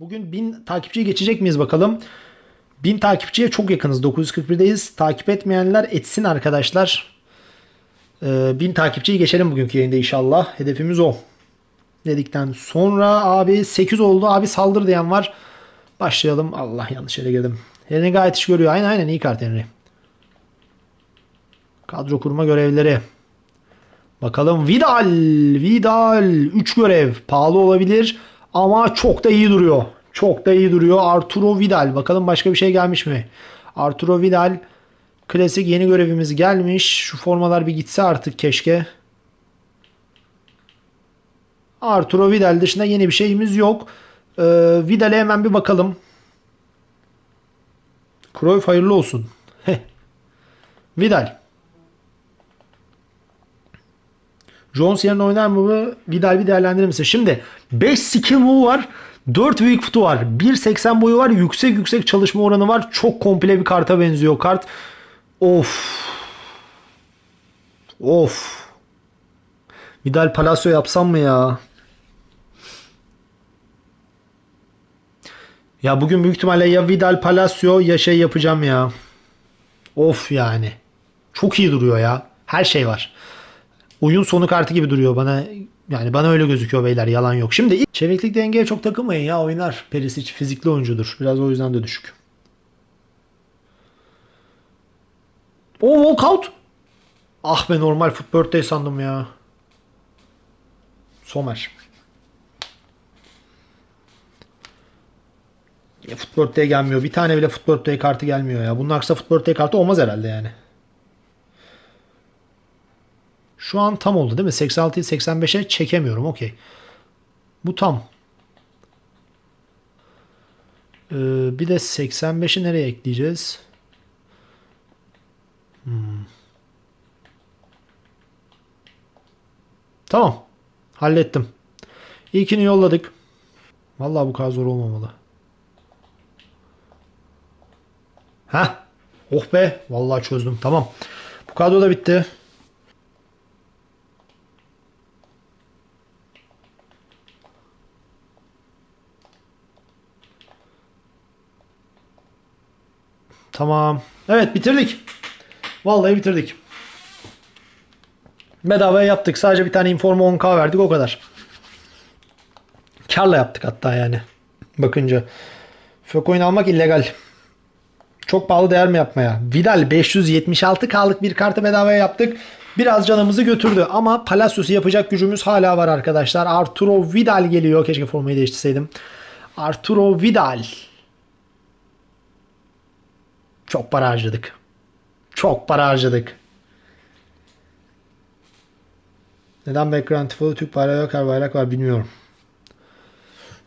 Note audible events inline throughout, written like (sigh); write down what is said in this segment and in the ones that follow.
Bugün 1000 takipçiyi geçecek miyiz bakalım. 1000 takipçiye çok yakınız. 941'deyiz. Takip etmeyenler etsin arkadaşlar. Ee, 1000 takipçiyi geçelim bugünkü yayında inşallah. Hedefimiz o. Dedikten sonra abi 8 oldu. Abi saldır diyen var. Başlayalım. Allah yanlış yere girdim. Henry gayet iş görüyor. Aynen aynen iyi kart Henry. Kadro kurma görevleri. Bakalım Vidal. Vidal. 3 görev. Pahalı olabilir. Ama çok da iyi duruyor. Çok da iyi duruyor. Arturo Vidal. Bakalım başka bir şey gelmiş mi? Arturo Vidal. Klasik yeni görevimiz gelmiş. Şu formalar bir gitse artık keşke. Arturo Vidal dışında yeni bir şeyimiz yok. Ee, Vidal'e hemen bir bakalım. Cruyff hayırlı olsun. Vidal. Jones yerine oynar mı? Vidal bir değerlendirir misin? Şimdi 5 skill move var. 4 weak foot'u var. 1.80 boyu var. Yüksek yüksek çalışma oranı var. Çok komple bir karta benziyor kart. Of. Of. Vidal Palacio yapsam mı ya? Ya bugün büyük ihtimalle ya Vidal Palacio ya şey yapacağım ya. Of yani. Çok iyi duruyor ya. Her şey var. Oyun sonu kartı gibi duruyor bana. Yani bana öyle gözüküyor beyler yalan yok. Şimdi ilk çeviklik dengeye çok takılmayın ya oynar. Perisic fizikli oyuncudur. Biraz o yüzden de düşük. O walkout. Ah be normal footbird'de sandım ya. Somer. Ya Footbird'de gelmiyor. Bir tane bile Footbird'de kartı gelmiyor ya. Bunun aksine Footbird'de kartı olmaz herhalde yani. Şu an tam oldu değil mi? 86'yı 85'e çekemiyorum. Okey. Bu tam. Ee, bir de 85'i nereye ekleyeceğiz? Hmm. Tamam. Hallettim. İlkini yolladık. Vallahi bu kadar zor olmamalı. Ha? Oh be. Vallahi çözdüm. Tamam. Bu kadro da bitti. Tamam. Evet bitirdik. Vallahi bitirdik. Bedavaya yaptık. Sadece bir tane informa 10k verdik o kadar. Karla yaptık hatta yani. Bakınca. Föcoin almak illegal. Çok pahalı değer mi yapmaya? Vidal 576k'lık bir kartı bedavaya yaptık. Biraz canımızı götürdü ama Palacios'u yapacak gücümüz hala var arkadaşlar. Arturo Vidal geliyor. Keşke formayı değiştirseydim. Arturo Vidal. Çok para harcadık. Çok para harcadık. Neden background tifo Türk bayrağı yok her bayrak var bilmiyorum.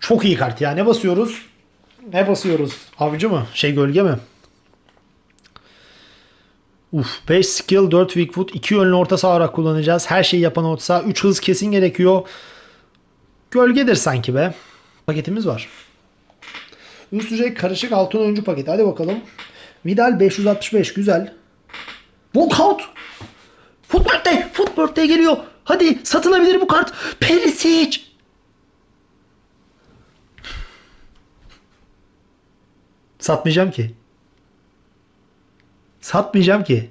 Çok iyi kart ya. Ne basıyoruz? Ne basıyoruz? Avcı mı? Şey gölge mi? Uf 5 skill 4 weak foot 2 yönlü orta saha olarak kullanacağız. Her şeyi yapan orta saha 3 hız kesin gerekiyor. Gölgedir sanki be. Paketimiz var. Üst düzey karışık altın oyuncu paketi. Hadi bakalım. Vidal 565 güzel. Walkout. Footbird'de. Footbird'de geliyor. Hadi satılabilir bu kart. Perisic. Satmayacağım ki. Satmayacağım ki.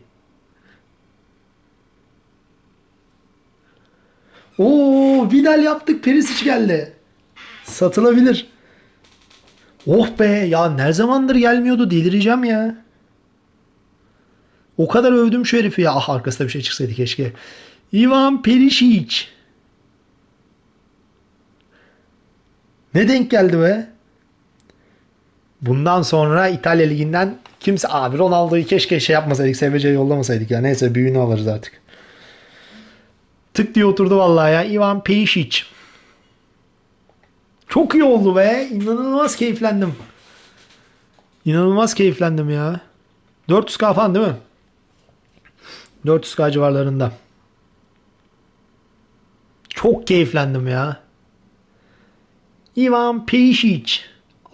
Oo, Vidal yaptık. Perisic geldi. Satılabilir. Oh be ya ne zamandır gelmiyordu delireceğim ya. O kadar övdüm şu herifi ya. Ah arkasında bir şey çıksaydı keşke. Ivan Perisic. Ne denk geldi be? Bundan sonra İtalya Ligi'nden kimse abi Ronaldo'yu keşke şey yapmasaydık. SVC'ye yollamasaydık ya. Neyse büyüğünü alırız artık. Tık diye oturdu vallahi ya. Ivan Perisic. Çok iyi oldu be. İnanılmaz keyiflendim. İnanılmaz keyiflendim ya. 400k falan değil mi? 400k civarlarında. Çok keyiflendim ya. Ivan Perisic.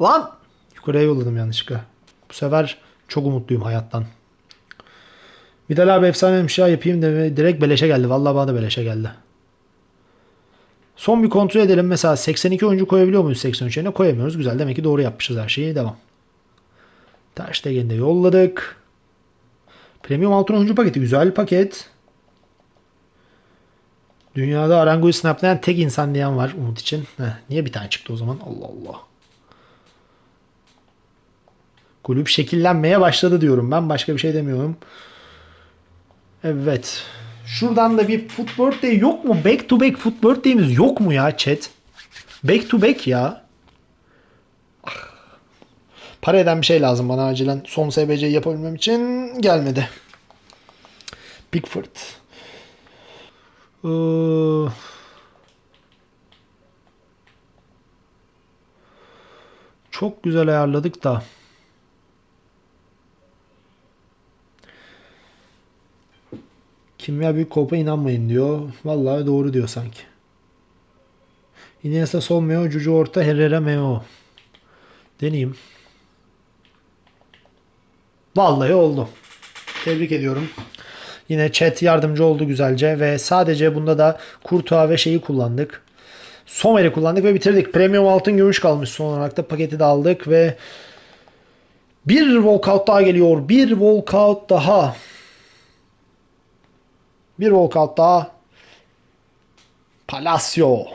Lan! Yukarıya yolladım yanlışlıkla. Bu sefer çok umutluyum hayattan. Vidal abi efsaneymiş ya yapayım de direkt beleşe geldi. Vallahi bana da beleşe geldi. Son bir kontrol edelim. Mesela 82 oyuncu koyabiliyor muyuz 83 yerine? Koyamıyoruz. Güzel. Demek ki doğru yapmışız her şeyi. Devam. Ter Stegen'i de yolladık. Premium altın oyuncu paketi. Güzel paket. Dünyada Arangu'yu snaplayan tek insan diyen var Umut için. Heh, niye bir tane çıktı o zaman? Allah Allah. Kulüp şekillenmeye başladı diyorum ben. Başka bir şey demiyorum. Evet. Şuradan da bir foot birthday yok mu? Back to back foot birthday'imiz yok mu ya chat? Back to back ya. Ah. Para eden bir şey lazım bana acilen. Son SBC'yi yapabilmem için gelmedi. Pickford. Ee, çok güzel ayarladık da. Kimya büyük kolpa inanmayın diyor. Vallahi doğru diyor sanki. Iniesta sol Meo, Cucu orta, Herrera Meo. Deneyeyim. Vallahi oldu. Tebrik ediyorum. Yine chat yardımcı oldu güzelce ve sadece bunda da Kurtuğa ve şeyi kullandık. Somer'i kullandık ve bitirdik. Premium altın gümüş kalmış son olarak da paketi de aldık ve bir walkout daha geliyor. Bir walkout daha. Bir walkout daha. Palacio.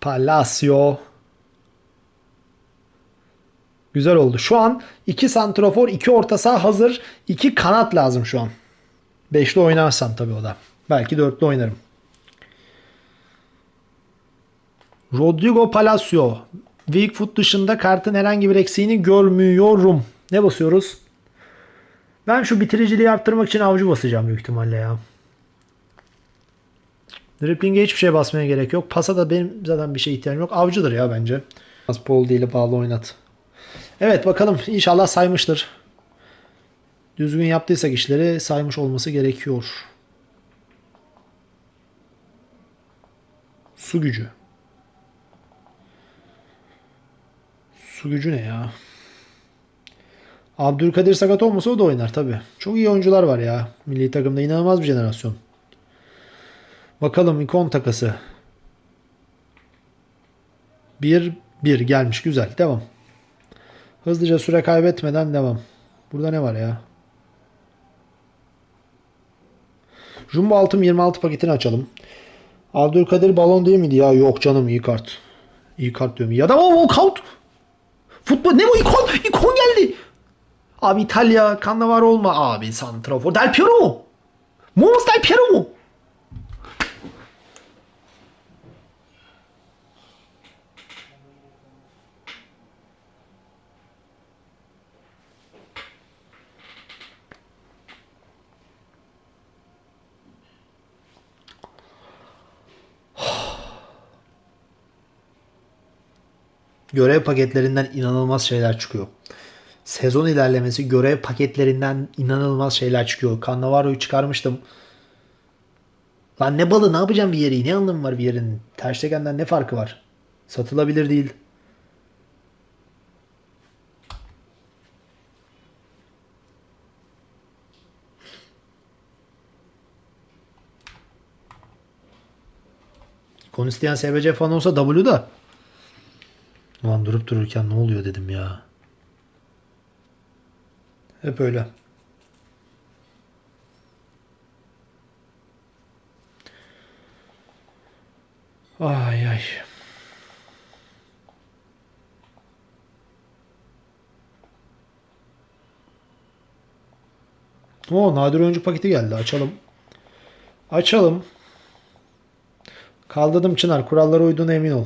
Palacio. Güzel oldu. Şu an 2 santrofor, 2 orta saha hazır. 2 kanat lazım şu an. 5'li oynarsam tabii o da. Belki 4'lü oynarım. Rodrigo Palacio. Weak foot dışında kartın herhangi bir eksiğini görmüyorum. Ne basıyoruz? Ben şu bitiriciliği arttırmak için avcı basacağım büyük ihtimalle ya. Dribbling'e hiçbir şey basmaya gerek yok. Pasa da benim zaten bir şey ihtiyacım yok. Avcıdır ya bence. Az Paul değil bağlı oynat. Evet bakalım inşallah saymıştır. Düzgün yaptıysak işleri saymış olması gerekiyor. Su gücü. Su gücü ne ya? Abdülkadir sakat olmasa o da oynar tabi. Çok iyi oyuncular var ya. Milli takımda inanılmaz bir jenerasyon. Bakalım ikon takası. 1 1 gelmiş güzel. Devam. Hızlıca süre kaybetmeden devam. Burada ne var ya? Jumbo altım 26 paketini açalım. Abdülkadir balon değil miydi ya? Yok canım iyi kart. İyi kart diyorum. Ya da o walkout. Futbol ne bu ikon? İkon geldi. Abi İtalya var olma. Abi Santrafor. Del Piero mu? Mons Del Piero mu? (sighs) görev paketlerinden inanılmaz şeyler çıkıyor. Sezon ilerlemesi görev paketlerinden inanılmaz şeyler çıkıyor. Cannavaro'yu çıkarmıştım. Lan ne balı ne yapacağım bir yeri? Ne anlamı var bir yerin? Terstegen'den ne farkı var? Satılabilir değil. Konu isteyen SBC falan olsa W da Ulan durup dururken ne oluyor dedim ya. Hep öyle. Ay ay. O nadir oyuncu paketi geldi. Açalım. Açalım. Kaldırdım Çınar. Kurallara uyduğuna emin ol.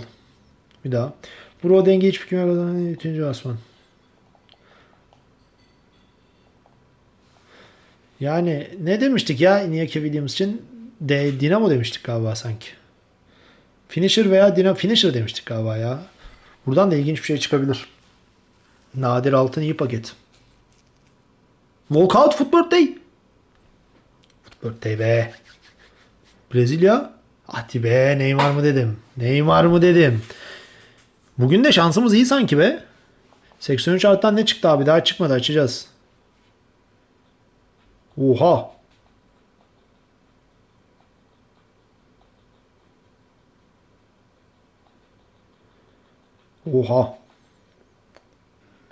Bir daha. Bro denge hiçbir kime kazanan 3. Osman. Yani ne demiştik ya Iñaki Williams için? De, Dinamo demiştik galiba sanki. Finisher veya Dinamo Finisher demiştik galiba ya. Buradan da ilginç bir şey çıkabilir. Nadir altın iyi paket. Walkout Football Day. Football Day be. Brezilya. Hadi be Neymar mı dedim. Neymar mı dedim. Bugün de şansımız iyi sanki be. 83 alttan ne çıktı abi? Daha çıkmadı açacağız. Oha. Oha.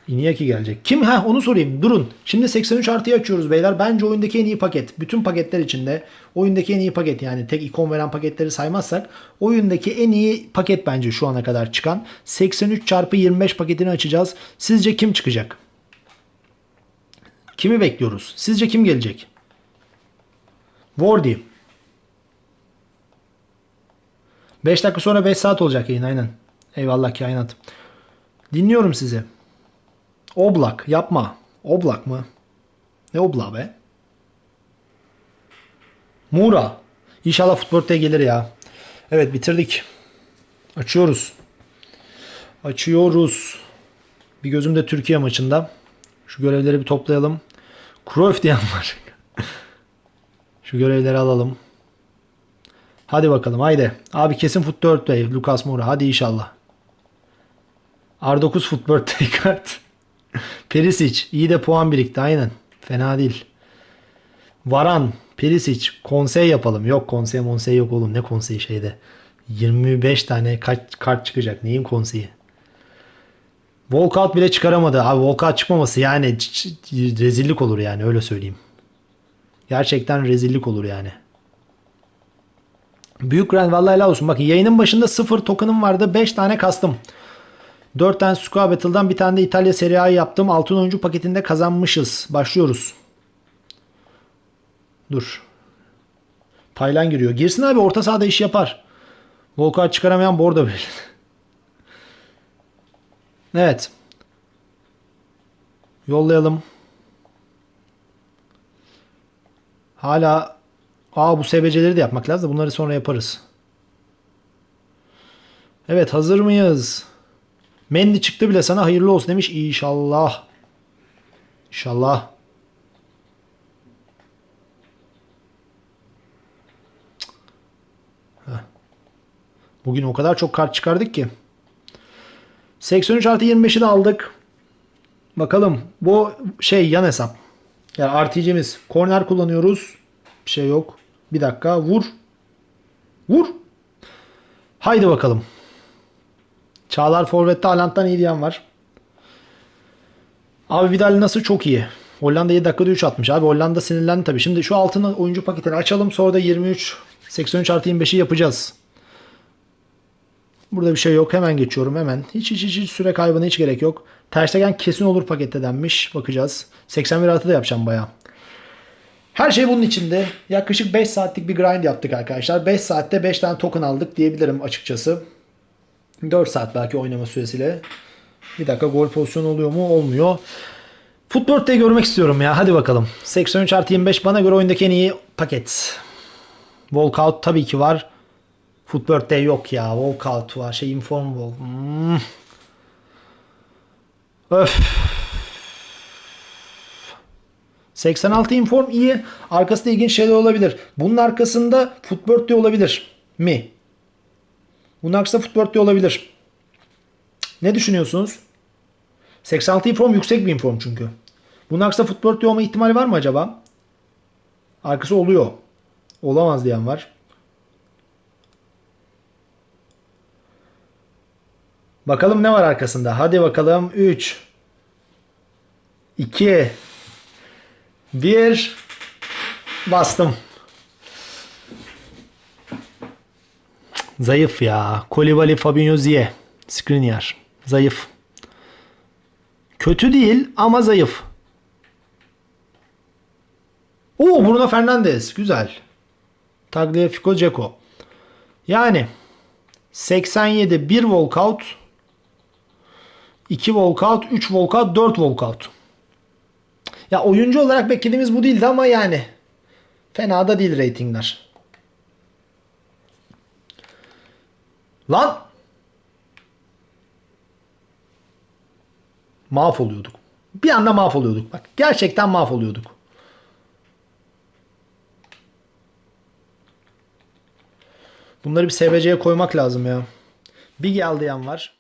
E, Inaki gelecek. Kim? ha onu sorayım. Durun. Şimdi 83 artıyı açıyoruz beyler. Bence oyundaki en iyi paket. Bütün paketler içinde. Oyundaki en iyi paket yani tek ikon veren paketleri saymazsak. Oyundaki en iyi paket bence şu ana kadar çıkan. 83 çarpı 25 paketini açacağız. Sizce kim çıkacak? Kimi bekliyoruz? Sizce kim gelecek? Wardy. 5 dakika sonra 5 saat olacak yayın aynen. Eyvallah kainat. Dinliyorum sizi. Oblak yapma. Oblak mı? Ne Oblak be? Mura. İnşallah Football'da gelir ya. Evet bitirdik. Açıyoruz. Açıyoruz. Bir gözüm de Türkiye maçında. Şu görevleri bir toplayalım. Cruyff diyen var. (laughs) Şu görevleri alalım. Hadi bakalım haydi. Abi kesin Foot 4 Play. Lucas Moura. Hadi inşallah. R9 Foot Birthday (laughs) kart. Perisic. iyi de puan birikti aynen. Fena değil. Varan. Perisic. Konsey yapalım. Yok konsey monsey yok oğlum. Ne konseyi şeyde. 25 tane kaç kart çıkacak. Neyin konseyi? Walkout bile çıkaramadı. Abi walkout çıkmaması yani rezillik olur yani öyle söyleyeyim. Gerçekten rezillik olur yani. Büyük Grand vallahi helal olsun. Bakın yayının başında 0 token'ım vardı. 5 tane kastım. 4 tane Square Battle'dan bir tane de İtalya Serie A'yı yaptım. Altın oyuncu paketinde kazanmışız. Başlıyoruz. Dur. Taylan giriyor. Girsin abi orta sahada iş yapar. Volkan çıkaramayan bordo verir. (laughs) Evet. Yollayalım. Hala Aa bu SBC'leri de yapmak lazım. Bunları sonra yaparız. Evet hazır mıyız? Mendy çıktı bile sana hayırlı olsun demiş. İnşallah. İnşallah. Bugün o kadar çok kart çıkardık ki. 83 artı 25'i de aldık. Bakalım. Bu şey yan hesap. Yani RTC'miz. Korner kullanıyoruz. Bir şey yok. Bir dakika. Vur. Vur. Haydi bakalım. Çağlar Forvet'te Haaland'dan iyi diyen var. Abi Vidal nasıl çok iyi. Hollanda 7 dakikada 3 atmış. Abi Hollanda sinirlendi tabii. Şimdi şu altın oyuncu paketini açalım. Sonra da 23 83 artı 25'i yapacağız. Burada bir şey yok. Hemen geçiyorum hemen. Hiç hiç hiç, hiç süre kaybına hiç gerek yok. Ter Stegen kesin olur pakette denmiş. Bakacağız. 81 artı da yapacağım bayağı. Her şey bunun içinde. Yaklaşık 5 saatlik bir grind yaptık arkadaşlar. 5 saatte 5 tane token aldık diyebilirim açıkçası. 4 saat belki oynama süresiyle. Bir dakika gol pozisyonu oluyor mu? Olmuyor. Football'da görmek istiyorum ya. Hadi bakalım. 83 artı 25 bana göre oyundaki en iyi paket. Walkout tabii ki var. Footbirth'te yok ya. Walkout var. Şey inform wall. Hmm. Öf. 86 inform iyi. Arkasında ilginç şeyler olabilir. Bunun arkasında Footbirth'te olabilir mi? Bunun arkasında Footbirth'te olabilir. Ne düşünüyorsunuz? 86 inform yüksek bir inform çünkü. Bunun arkasında Footbirth'te olma ihtimali var mı acaba? Arkası oluyor. Olamaz diyen var. Bakalım ne var arkasında. Hadi bakalım. 3 2 1 Bastım. Zayıf ya. Kolibali Fabinho Zie. Skriniar. Zayıf. Kötü değil ama zayıf. Oo Bruno Fernandes. Güzel. Tagliafico Dzeko. Yani 87 1 walkout 2 walkout 3 walkout 4 walkout. Ya oyuncu olarak beklediğimiz bu değildi ama yani fena da değil reytingler. Lan mahvoluyorduk. Bir anda mahvoluyorduk. Bak gerçekten mahvoluyorduk. Bunları bir SBC'ye koymak lazım ya. Bir geldi yan var.